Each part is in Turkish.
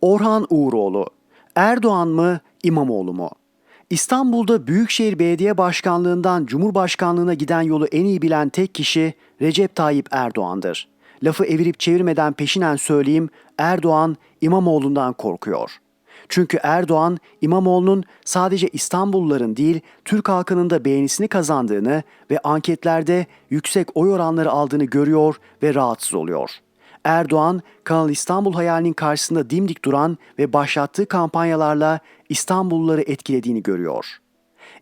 Orhan Uğuroğlu, Erdoğan mı, İmamoğlu mu? İstanbul'da Büyükşehir Belediye Başkanlığından Cumhurbaşkanlığına giden yolu en iyi bilen tek kişi Recep Tayyip Erdoğan'dır. Lafı evirip çevirmeden peşinen söyleyeyim, Erdoğan İmamoğlu'ndan korkuyor. Çünkü Erdoğan, İmamoğlu'nun sadece İstanbulluların değil, Türk halkının da beğenisini kazandığını ve anketlerde yüksek oy oranları aldığını görüyor ve rahatsız oluyor. Erdoğan, Kanal İstanbul hayalinin karşısında dimdik duran ve başlattığı kampanyalarla İstanbulluları etkilediğini görüyor.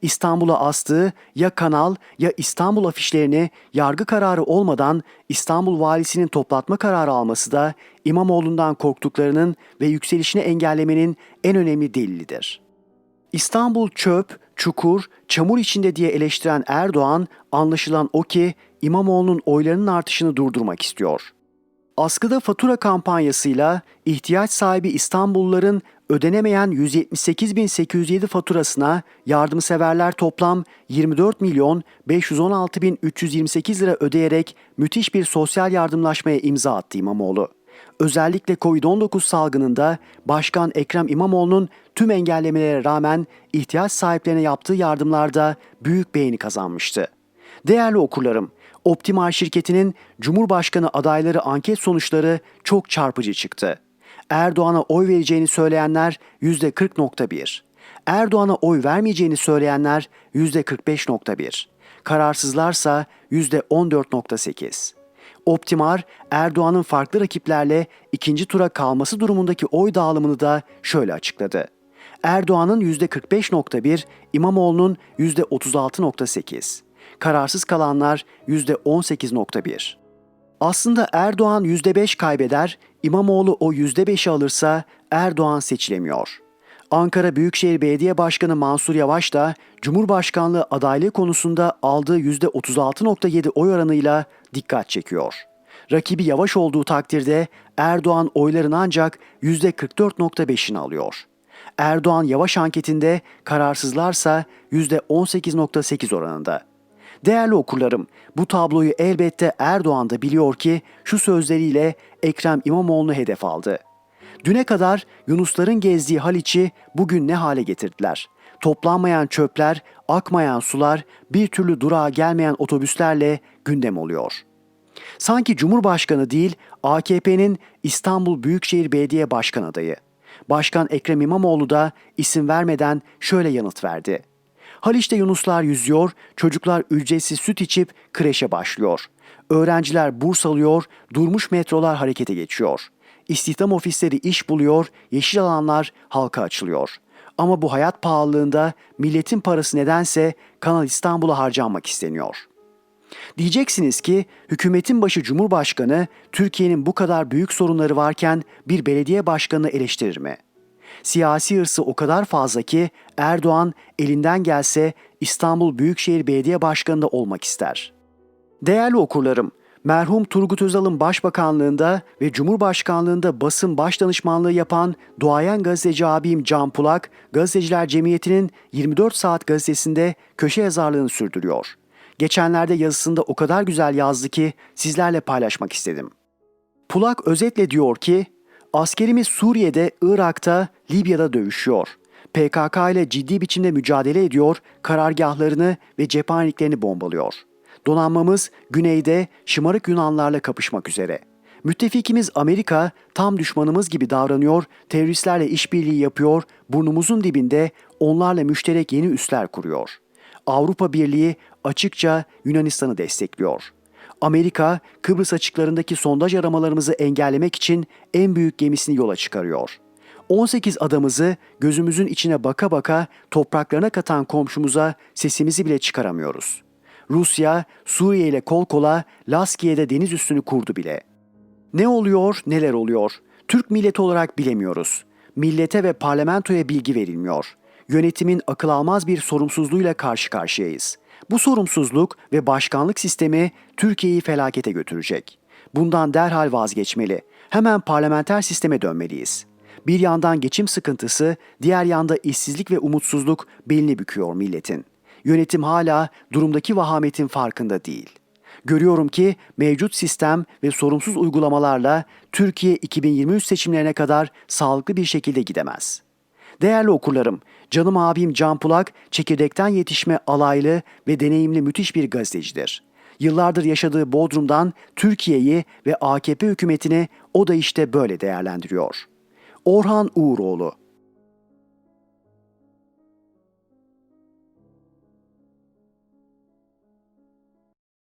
İstanbul'a astığı ya kanal ya İstanbul afişlerini yargı kararı olmadan İstanbul valisinin toplatma kararı alması da İmamoğlu'ndan korktuklarının ve yükselişini engellemenin en önemli delilidir. İstanbul çöp, çukur, çamur içinde diye eleştiren Erdoğan anlaşılan o ki İmamoğlu'nun oylarının artışını durdurmak istiyor. Askıda fatura kampanyasıyla ihtiyaç sahibi İstanbulluların ödenemeyen 178.807 faturasına yardımseverler toplam 24 milyon 516 bin 328 lira ödeyerek müthiş bir sosyal yardımlaşmaya imza attı İmamoğlu. Özellikle Covid-19 salgınında Başkan Ekrem İmamoğlu'nun tüm engellemelere rağmen ihtiyaç sahiplerine yaptığı yardımlarda büyük beğeni kazanmıştı. Değerli okurlarım, Optimal şirketinin Cumhurbaşkanı adayları anket sonuçları çok çarpıcı çıktı. Erdoğan'a oy vereceğini söyleyenler %40.1. Erdoğan'a oy vermeyeceğini söyleyenler %45.1. Kararsızlarsa %14.8. Optimar, Erdoğan'ın farklı rakiplerle ikinci tura kalması durumundaki oy dağılımını da şöyle açıkladı. Erdoğan'ın %45.1, İmamoğlu'nun %36.8. Kararsız kalanlar %18.1. Aslında Erdoğan %5 kaybeder, İmamoğlu o %5'i alırsa Erdoğan seçilemiyor. Ankara Büyükşehir Belediye Başkanı Mansur Yavaş da Cumhurbaşkanlığı adaylığı konusunda aldığı %36.7 oy oranıyla dikkat çekiyor. Rakibi yavaş olduğu takdirde Erdoğan oyların ancak %44.5'ini alıyor. Erdoğan yavaş anketinde kararsızlarsa %18.8 oranında. Değerli okurlarım, bu tabloyu elbette Erdoğan da biliyor ki şu sözleriyle Ekrem İmamoğlu'nu hedef aldı. Düne kadar Yunusların gezdiği Haliç'i bugün ne hale getirdiler? Toplanmayan çöpler, akmayan sular, bir türlü durağa gelmeyen otobüslerle gündem oluyor. Sanki Cumhurbaşkanı değil, AKP'nin İstanbul Büyükşehir Belediye Başkan adayı. Başkan Ekrem İmamoğlu da isim vermeden şöyle yanıt verdi. Haliç'te Yunuslar yüzüyor, çocuklar ücretsiz süt içip kreşe başlıyor. Öğrenciler burs alıyor, durmuş metrolar harekete geçiyor. İstihdam ofisleri iş buluyor, yeşil alanlar halka açılıyor. Ama bu hayat pahalılığında milletin parası nedense Kanal İstanbul'a harcanmak isteniyor. Diyeceksiniz ki hükümetin başı Cumhurbaşkanı Türkiye'nin bu kadar büyük sorunları varken bir belediye başkanını eleştirir mi?'' Siyasi hırsı o kadar fazla ki Erdoğan elinden gelse İstanbul Büyükşehir Belediye Başkanı da olmak ister. Değerli okurlarım, merhum Turgut Özal'ın başbakanlığında ve Cumhurbaşkanlığında basın baş danışmanlığı yapan duayen gazeteci abim Can Pulak, Gazeteciler Cemiyeti'nin 24 Saat gazetesinde köşe yazarlığını sürdürüyor. Geçenlerde yazısında o kadar güzel yazdı ki sizlerle paylaşmak istedim. Pulak özetle diyor ki, Askerimiz Suriye'de, Irak'ta, Libya'da dövüşüyor. PKK ile ciddi biçimde mücadele ediyor, karargahlarını ve cephaneliklerini bombalıyor. Donanmamız güneyde şımarık Yunanlarla kapışmak üzere. Müttefikimiz Amerika tam düşmanımız gibi davranıyor, teröristlerle işbirliği yapıyor, burnumuzun dibinde onlarla müşterek yeni üsler kuruyor. Avrupa Birliği açıkça Yunanistan'ı destekliyor.'' Amerika, Kıbrıs açıklarındaki sondaj aramalarımızı engellemek için en büyük gemisini yola çıkarıyor. 18 adamızı gözümüzün içine baka baka topraklarına katan komşumuza sesimizi bile çıkaramıyoruz. Rusya, Suriye ile kol kola Laskiye'de deniz üstünü kurdu bile. Ne oluyor, neler oluyor? Türk milleti olarak bilemiyoruz. Millete ve parlamentoya bilgi verilmiyor. Yönetimin akıl almaz bir sorumsuzluğuyla karşı karşıyayız.'' Bu sorumsuzluk ve başkanlık sistemi Türkiye'yi felakete götürecek. Bundan derhal vazgeçmeli. Hemen parlamenter sisteme dönmeliyiz. Bir yandan geçim sıkıntısı, diğer yanda işsizlik ve umutsuzluk belini büküyor milletin. Yönetim hala durumdaki vahametin farkında değil. Görüyorum ki mevcut sistem ve sorumsuz uygulamalarla Türkiye 2023 seçimlerine kadar sağlıklı bir şekilde gidemez. Değerli okurlarım, canım abim Can Pulak, çekirdekten yetişme alaylı ve deneyimli müthiş bir gazetecidir. Yıllardır yaşadığı Bodrum'dan Türkiye'yi ve AKP hükümetini o da işte böyle değerlendiriyor. Orhan Uğuroğlu